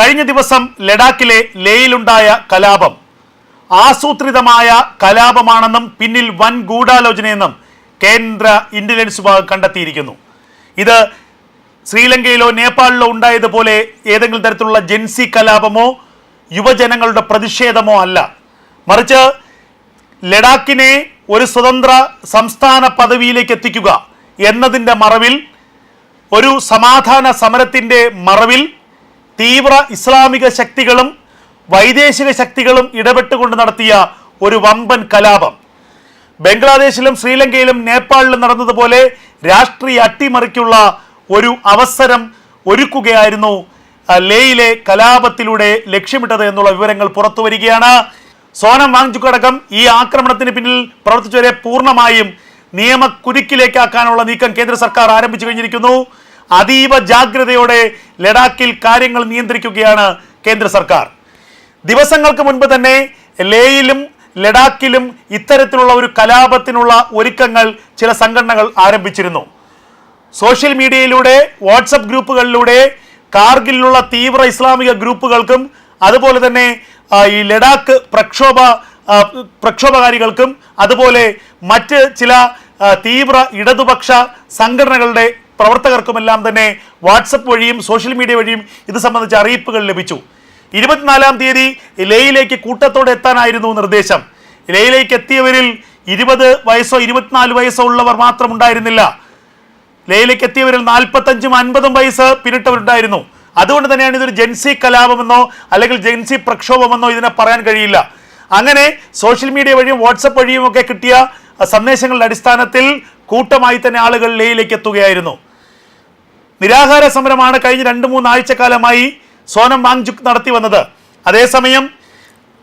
കഴിഞ്ഞ ദിവസം ലഡാക്കിലെ ലേയിലുണ്ടായ കലാപം. ആസൂത്രിതമായ കലാപമാണെന്നും പിന്നിൽ വൻ ഗൂഢാലോചനയെന്നും കേന്ദ്ര ഇന്റലിജൻസ് വിഭാഗം കണ്ടെത്തിയിരിക്കുന്നു. ഇത് ശ്രീലങ്കയിലോ നേപ്പാളിലോ ഉണ്ടായതുപോലെ ഏതെങ്കിലും തരത്തിലുള്ള ജെൻസി കലാപമോ യുവജനങ്ങളുടെ പ്രതിഷേധമോ അല്ല. മറിച്ച് ലഡാക്കിനെ ഒരു സ്വതന്ത്ര സംസ്ഥാന പദവിയിലേക്ക് എത്തിക്കുക എന്നതിന്റെ മറവിൽ ഒരു സമാധാന സമരത്തിന്റെ മറവിൽ തീവ്ര ഇസ്ലാമിക ശക്തികളും വൈദേശിക ശക്തികളും ഇടപെട്ടുകൊണ്ട് നടത്തിയ ഒരു വമ്പൻ കലാപം. ബംഗ്ലാദേശിലും ശ്രീലങ്കയിലും നേപ്പാളിലും നടന്നതുപോലെ രാഷ്ട്രീയ അട്ടിമറിക്കുള്ള ഒരു അവസരം ഒരുക്കുകയായിരുന്നു ലേയിലെ കലാപത്തിലൂടെ ലക്ഷ്യമിട്ടത് എന്നുള്ള വിവരങ്ങൾ പുറത്തു വരികയാണ്. സോനം വാങ്ചുക്കടക്കം ഈ ആക്രമണത്തിന് പിന്നിൽ പ്രവർത്തിച്ചവരെ പൂർണമായും നിയമക്കുരുക്കിലേക്കാക്കാനുള്ള നീക്കം കേന്ദ്ര സർക്കാർ ആരംഭിച്ചു കഴിഞ്ഞിരിക്കുന്നു. അതീവ ജാഗ്രതയോടെ ലഡാക്കിൽ കാര്യങ്ങൾ നിയന്ത്രിക്കുകയാണ് കേന്ദ്ര സർക്കാർ. ദിവസങ്ങൾക്ക് മുൻപ് തന്നെ ലേയിലും ലഡാക്കിലും ഇത്തരത്തിലുള്ള ഒരു കലാപത്തിനുള്ള ഒരുക്കങ്ങൾ ചില സംഘടനകൾ ആരംഭിച്ചിരുന്നു. സോഷ്യൽ മീഡിയയിലൂടെ വാട്സപ്പ് ഗ്രൂപ്പുകളിലൂടെ കാർഗിലുള്ള തീവ്ര ഇസ്ലാമിക ഗ്രൂപ്പുകൾക്കും അതുപോലെ തന്നെ ഈ ലഡാക്ക് പ്രക്ഷോഭ പ്രക്ഷോഭകാരികൾക്കും അതുപോലെ മറ്റ് ചില തീവ്ര ഇടതുപക്ഷ സംഘടനകളുടെ പ്രവർത്തകർക്കുമെല്ലാം തന്നെ വാട്സപ്പ് വഴിയും സോഷ്യൽ മീഡിയ വഴിയും ഇത് സംബന്ധിച്ച അറിയിപ്പുകൾ ലഭിച്ചു. ഇരുപത്തിനാലാം തീയതി ലേയിലേക്ക് കൂട്ടത്തോടെ എത്താനായിരുന്നു നിർദ്ദേശം. ലേയിലേക്ക് എത്തിയവരിൽ ഇരുപത് വയസ്സോ ഇരുപത്തിനാല് വയസ്സോ ഉള്ളവർ മാത്രം ഉണ്ടായിരുന്നില്ല. ലേയിലേക്ക് എത്തിയവരിൽ നാൽപ്പത്തഞ്ചും അൻപതും വയസ്സ് പിന്നിട്ടവരുണ്ടായിരുന്നു. അതുകൊണ്ട് തന്നെയാണ് ഇതൊരു ജെൻസി കലാപമെന്നോ അല്ലെങ്കിൽ ജെൻസി പ്രക്ഷോഭമെന്നോ ഇതിനെ പറയാൻ കഴിയില്ല. അങ്ങനെ സോഷ്യൽ മീഡിയ വഴിയും വാട്സപ്പ് വഴിയും ഒക്കെ കിട്ടിയ സന്ദേശങ്ങളുടെ അടിസ്ഥാനത്തിൽ കൂട്ടമായി തന്നെ ആളുകൾ ലേയിലേക്ക് എത്തുകയായിരുന്നു. നിരാഹാര സമരമാണ് കഴിഞ്ഞ രണ്ട് മൂന്ന് ആഴ്ചക്കാലമായി സോനം വാങ്ചുക് നടത്തി വന്നത്. അതേസമയം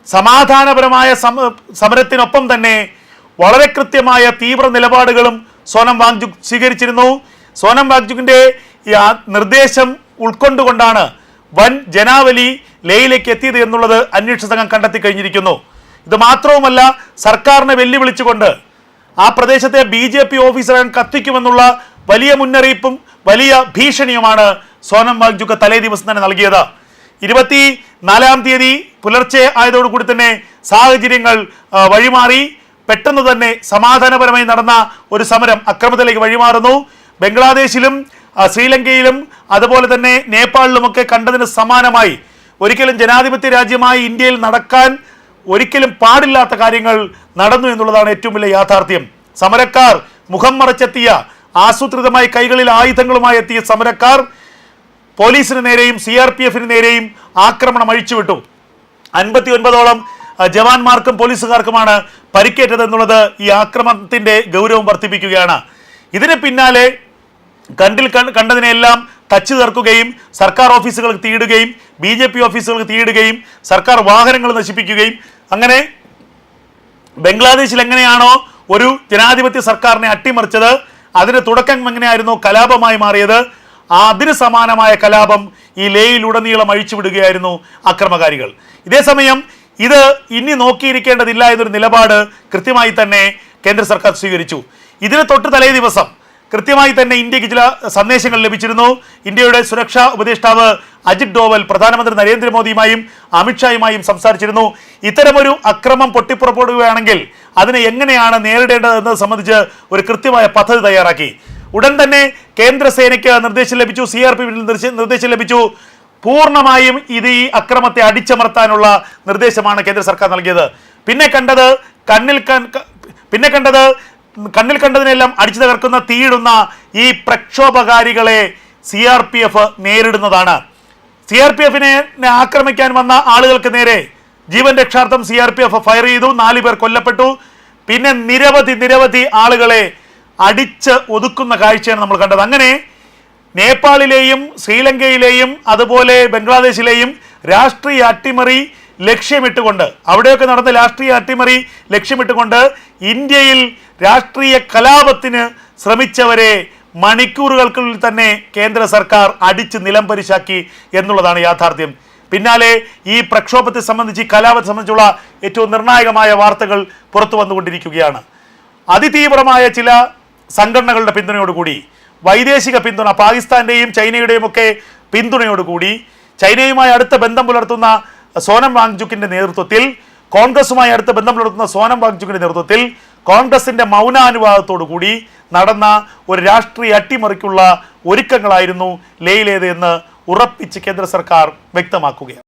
സമാധാനപരമായ സമ സമരത്തിനൊപ്പം തന്നെ വളരെ കൃത്യമായ തീവ്ര നിലപാടുകളും സോനം വാങ്ചുക് സ്വീകരിച്ചിരുന്നു. സോനം വാങ്ചുക്കിന്റെ നിർദ്ദേശം ഉൾക്കൊണ്ടുകൊണ്ടാണ് വൻ ജനാവലി ലേയിലേക്ക് എത്തിയത് എന്നുള്ളത് അന്വേഷണ സംഘം കണ്ടെത്തി കഴിഞ്ഞിരിക്കുന്നു. ഇത് മാത്രവുമല്ല സർക്കാരിനെ വെല്ലുവിളിച്ചുകൊണ്ട് ആ പ്രദേശത്തെ ബി ജെ പി ഓഫീസറെ കത്തിക്കുമെന്നുള്ള വലിയ മുന്നറിയിപ്പും വലിയ ഭീഷണിയുമാണ് സോനം വാഗ്ജുക്ക് തലേ ദിവസം തന്നെ നൽകിയത്. ഇരുപത്തി നാലാം തീയതി പുലർച്ചെ ആയതോടുകൂടി തന്നെ സാഹചര്യങ്ങൾ വഴിമാറി. പെട്ടെന്ന് തന്നെ സമാധാനപരമായി നടന്ന ഒരു സമരം അക്രമത്തിലേക്ക് വഴിമാറുന്നു. ബംഗ്ലാദേശിലും ശ്രീലങ്കയിലും അതുപോലെ തന്നെ നേപ്പാളിലുമൊക്കെ കണ്ടതിന് സമാനമായി ഒരിക്കലും ജനാധിപത്യ രാജ്യമായി ഇന്ത്യയിൽ നടക്കാൻ ഒരിക്കലും പാടില്ലാത്ത കാര്യങ്ങൾ നടന്നു എന്നുള്ളതാണ് ഏറ്റവും വലിയ യാഥാർത്ഥ്യം. സമരക്കാർ മുഖം മറച്ചെത്തിയ ആസൂത്രിതമായി കൈകളിൽ ആയുധങ്ങളുമായി എത്തിയ സമരക്കാർ പോലീസിന് നേരെയും സി ആർ പി എഫിന് നേരെയും ആക്രമണം അഴിച്ചുവിട്ടു. അൻപത്തി ഒൻപതോളം ജവാന്മാർക്കും പോലീസുകാർക്കുമാണ് പരിക്കേറ്റത് എന്നുള്ളത് ഈ ആക്രമണത്തിന്റെ ഗൗരവം വർദ്ധിപ്പിക്കുകയാണ്. ഇതിന് പിന്നാലെ കണ്ടിൽ കണ്ട- കണ്ടതിനെല്ലാം തച്ചു തീർക്കുകയും സർക്കാർ ഓഫീസുകൾക്ക് തീയിടുകയും ബി ജെ പി ഓഫീസുകൾക്ക് തീയിടുകയും സർക്കാർ വാഹനങ്ങൾ നശിപ്പിക്കുകയും അങ്ങനെ ബംഗ്ലാദേശിൽ എങ്ങനെയാണോ ഒരു ജനാധിപത്യ സർക്കാരിനെ അട്ടിമറിച്ചത് അതിന് തുടക്കം എങ്ങനെയായിരുന്നു? കലാപമായി മാറിയത്. അതിന് സമാനമായ കലാപം ഈ ലേയിലുടനീളം അഴിച്ചുവിടുകയായിരുന്നു അക്രമകാരികൾ. ഇതേസമയം ഇത് ഇനി നോക്കിയിരിക്കേണ്ടതില്ല എന്നൊരു നിലപാട് കൃത്യമായി തന്നെ കേന്ദ്ര സർക്കാർ സ്വീകരിച്ചു. ഇതിന് തൊട്ട് തലേ ദിവസം കൃത്യമായി തന്നെ ഇന്ത്യയ്ക്ക് ചില സന്ദേശങ്ങൾ ലഭിച്ചിരുന്നു. ഇന്ത്യയുടെ സുരക്ഷാ ഉപദേഷ്ടാവ് അജിത് ഡോവൽ പ്രധാനമന്ത്രി നരേന്ദ്രമോദിയുമായും അമിത്ഷായുമായും സംസാരിച്ചിരുന്നു. ഇത്തരമൊരു അക്രമം പൊട്ടിപ്പുറപ്പെടുകയാണെങ്കിൽ അതിനെ എങ്ങനെയാണ് നേരിടേണ്ടതെന്നത് സംബന്ധിച്ച് ഒരു കൃത്യമായ പദ്ധതി തയ്യാറാക്കി. ഉടൻ തന്നെ കേന്ദ്രസേനയ്ക്ക് നിർദ്ദേശം ലഭിച്ചു സി ആർ പി നിർദ്ദേശം ലഭിച്ചു. പൂർണമായും ഇത് ഈ അക്രമത്തെ അടിച്ചമർത്താനുള്ള നിർദ്ദേശമാണ് കേന്ദ്ര സർക്കാർ നൽകിയത്. പിന്നെ കണ്ടത് കണ്ണിൽ പിന്നെ കണ്ടത് കണ്ണിൽ കണ്ടതിനെല്ലാം അടിച്ചു തകർക്കുന്ന തീയിടുന്ന ഈ പ്രക്ഷോഭകാരികളെ സി ആർ പി എഫ് നേരിടുന്നതാണ്. സി ആർ പി എഫിനെ ആക്രമിക്കാൻ വന്ന ആളുകൾക്ക് നേരെ ജീവൻ രക്ഷാർത്ഥം C R P F fire ചെയ്തു. നാല് പേർ കൊല്ലപ്പെട്ടു. പിന്നെ നിരവധി നിരവധി ആളുകളെ അടിച്ച് ഒതുക്കുന്ന കാഴ്ചയാണ് നമ്മൾ കണ്ടത്. അങ്ങനെ നേപ്പാളിലെയും ശ്രീലങ്കയിലെയും അതുപോലെ ബംഗ്ലാദേശിലെയും രാഷ്ട്രീയ അട്ടിമറി ലക്ഷ്യമിട്ടുകൊണ്ട് അവിടെയൊക്കെ നടന്ന രാഷ്ട്രീയ അട്ടിമറി ലക്ഷ്യമിട്ടുകൊണ്ട് ഇന്ത്യയിൽ രാഷ്ട്രീയ കലാപത്തിന് ശ്രമിച്ചവരെ മണിക്കൂറുകൾക്കുള്ളിൽ തന്നെ കേന്ദ്ര സർക്കാർ അടിച്ച് നിലംപരിശാക്കി എന്നുള്ളതാണ് യാഥാർത്ഥ്യം. പിന്നാലെ ഈ പ്രക്ഷോഭത്തെ സംബന്ധിച്ച് കലാപത്തെ സംബന്ധിച്ചുള്ള ഏറ്റവും നിർണായകമായ വാർത്തകൾ പുറത്തു വന്നുകൊണ്ടിരിക്കുകയാണ്. അതിതീവ്രമായ ചില സംഘടനകളുടെ പിന്തുണയോടുകൂടി വൈദേശിക പിന്തുണ പാകിസ്ഥാന്റെയും ചൈനയുടെയും ഒക്കെ പിന്തുണയോടുകൂടി ചൈനയുമായി അടുത്ത ബന്ധം പുലർത്തുന്ന സോനം വാങ്ചുക്കിന്റെ നേതൃത്വത്തിൽ കോൺഗ്രസുമായി അടുത്ത ബന്ധം പുലർത്തുന്ന സോനം വാങ്ചുക്കിന്റെ നേതൃത്വത്തിൽ കോൺഗ്രസിന്റെ മൗനാനുവാദത്തോടു കൂടി നടന്ന ഒരു രാഷ്ട്രീയ അട്ടിമറിക്കുള്ള ഒരുക്കങ്ങളായിരുന്നു ലേയിലേത് എന്ന് ഉറപ്പിച്ച് കേന്ദ്ര സർക്കാർ വ്യക്തമാക്കുകയാണ്.